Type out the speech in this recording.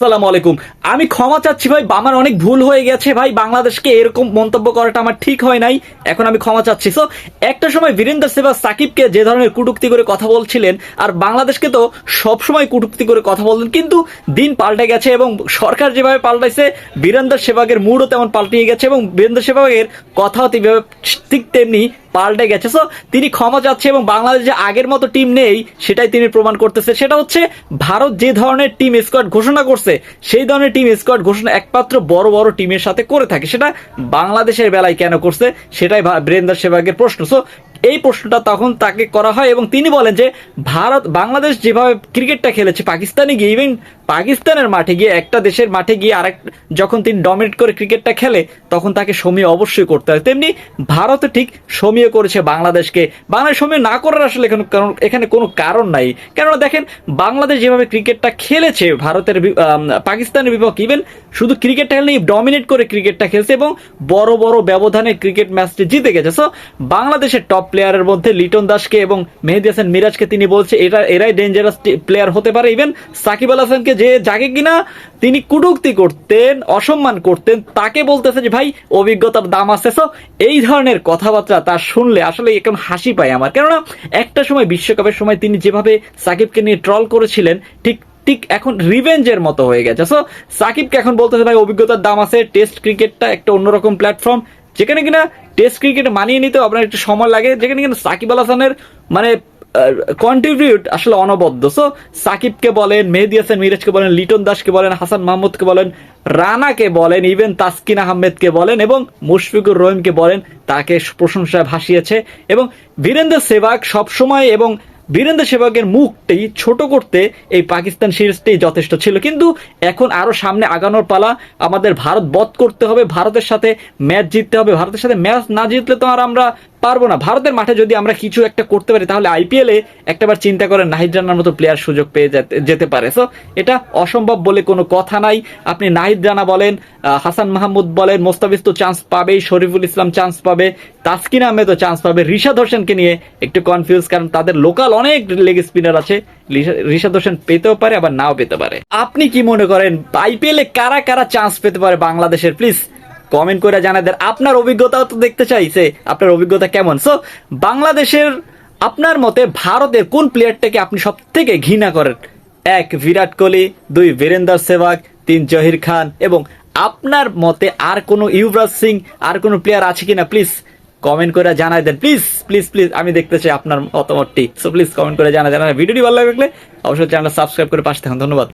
আসসালামু আলাইকুম। আমি ক্ষমা চাচ্ছি ভাই আমার অনেক ভুল হয়ে গেছে ভাই, বাংলাদেশকে এরকম মন্তব্য করাটা আমার ঠিক হয় নাই, এখন আমি ক্ষমা চাচ্ছি। সো একটা সময় বীরেন্দ্র সেবা সাকিবকে যে ধরনের কুটুক্তি করে কথা বলছিলেন, আর বাংলাদেশকে তো সব সময় কুটুক্তি করে কথা বলতেন কিন্তু দিন পাল্টে গেছে এবং সরকার যেভাবে পাল্টাইছে বীরেন্দ্র সেবাগের মুডও তেমন পাল্টিয়ে গেছে এবং বীরেন্দ্র সেবাগের কথাও ঠিক তেমনি পাল্টে গেছে। সো তিনি ক্ষমা চাচ্ছে এবং বাংলাদেশ যে আগের মতো টিম নেই, সেটাই তিনি প্রমাণ করতেছে। সেটা হচ্ছে, ভারত যে ধরনের টিম স্কোয়াড ঘোষণা করছে, সেই ধরনের টিম স্কোয়াড ঘোষণা একমাত্র বড় বড় টিমের সাথে করে থাকে। সেটা বাংলাদেশের বেলায় কেন করছে, সেটাই বীরেন্দ্র সেবাগের প্রশ্ন। সো এই প্রশ্নটা তখন তাকে করা হয় এবং তিনি বলেন যে ভারত, বাংলাদেশ যেভাবে ক্রিকেটটা খেলেছে, পাকিস্তানে গিয়ে ইভেন পাকিস্তানের মাঠে গিয়ে, একটা দেশের মাঠে গিয়ে আরেক, যখন তিনি ডমিনেট করে ক্রিকেটটা খেলে, তখন তাকে সমীহ অবশ্যই করতে হয়। তেমনি ভারতও ঠিক সমীহ করেছে বাংলাদেশকে। বাংলাদেশ সমীহ না করার আসলে এখানে কারণ- এখানে কোনো কারণ নাই। কেননা দেখেন, বাংলাদেশ যেভাবে ক্রিকেটটা খেলেছে, ভারতের পাকিস্তানের বিপক্ষে ইভেন শুধু ক্রিকেটটা খেলেনি ডমিনেট করে ক্রিকেটটা খেলছে এবং বড় বড় ব্যবধানে ক্রিকেট ম্যাচটি জিতে গেছে। সো বাংলাদেশের টপ প্লেয়ারের মধ্যে লিটন দাসকে এবং মেহেদি হাসান মিরাজকে তিনি বলছে, এটা, এরাই ডেঞ্জারাস প্লেয়ার হতে পারে। ইভেন সাকিব আল হাসানকে যে যাকে কিনা, তিনি কুটুক্তি করতেন, অসম্মান করতেন, তাকে বলতেছে যে, ভাই, অভিজ্ঞতার দাম আছে সো এই ধরনের কথাবার্তা তার শুনলে আসলে এখন হাসি পায় আমার। কেননা, একটা সময়, বিশ্বকাপের সময় তিনি যেভাবে সাকিবকে নিয়ে ট্রল করেছিলেন, ঠিক ঠিক এখন রিভেঞ্জের মতো হয়ে গেছে। সো সাকিবকে এখন বলতেছে, ভাই, অভিজ্ঞতার দাম আছে টেস্ট ক্রিকেটটা একটা অন্যরকম প্ল্যাটফর্ম যেখানে কিনা টেস্ট ক্রিকেট মানিয়ে নিতে আপনার একটু সময় লাগে, যেখানে কিনা সাকিব আল হাসানের মানে কন্ট্রিবিউট আসলে অনবদ্য। সো সাকিবকে বলেন, মেহেদি হাসান মিরাজকে বলেন, লিটন দাসকে বলেন, হাসান মাহমুদকে বলেন, রানাকে বলেন ইভেন তাসকিন আহমেদকে বলেন এবং মুশফিকুর রহিমকে বলেন, তাকে প্রশংসায় ভাসিয়েছে। এবং বীরেন্দ্র সেবাগ সবসময় এবং বীরেন্দ্র সেবকের মুখটি ছোট করতে এই পাকিস্তান সিরিজটি যথেষ্ট ছিল। কিন্তু এখন আরও সামনে আগানোর পালা আমাদের ভারত বধ করতে হবে, ভারতের সাথে ম্যাচ জিততে হবে। ভারতের সাথে ম্যাচ না জিতলে তো আর আমরা পারব না। ভারতের মাঠে যদি আমরা কিছু একটা করতে পারি, তাহলে আইপিএল এ একটাবার চিন্তা করেন নাহিদ রানার মতো প্লেয়ার সুযোগ পেয়ে যেতে- পারে। সো এটা অসম্ভব বলে কোনো কথা নাই। আপনি নাহিদ রানা বলেন হাসান মাহমুদ বলেন, মোস্তাফিজ তো চান্স পাবেই, শরীফুল ইসলাম চান্স পাবে, তাসকিন আহমেদও চান্স পাবে, রিশাদ হোসেনকে নিয়ে একটু কনফিউজ কারণ তাদের লোকাল অনেক লেগ স্পিনার আছে। রিশাদ হোসেন পেতেও পারে, আবার নাও পেতে পারে। আপনি কি মনে করেন আইপিএল এ কারা কারা চান্স পেতে পারে বাংলাদেশের? প্লিজ কমেন্ট করে জানাই দেন আপনার অভিজ্ঞতাও তো দেখতে চাইছে, আপনার অভিজ্ঞতা কেমন? সো বাংলাদেশের আপনার মতে ভারতের কোন প্লেয়ারটাকে আপনি সব থেকে ঘৃণা করেন? এক, বিরাট কোহলি, দুই, বীরেন্দর সেবাগ তিন, জহির খান, এবং আপনার মতে আর কোনো ইউবরাজ সিং, আর কোনো প্লেয়ার আছে কিনা? প্লিজ কমেন্ট করে জানাই দেন। প্লিজ প্লিজ প্লিজ আমি দেখতে চাই আপনার মতামতটি। সো প্লিজ কমেন্ট করে জানা জানা ভিডিওটি ভালো লাগলে অবশ্যই চ্যানেলটা সাবস্ক্রাইব করে পাশে থাকুন। ধন্যবাদ।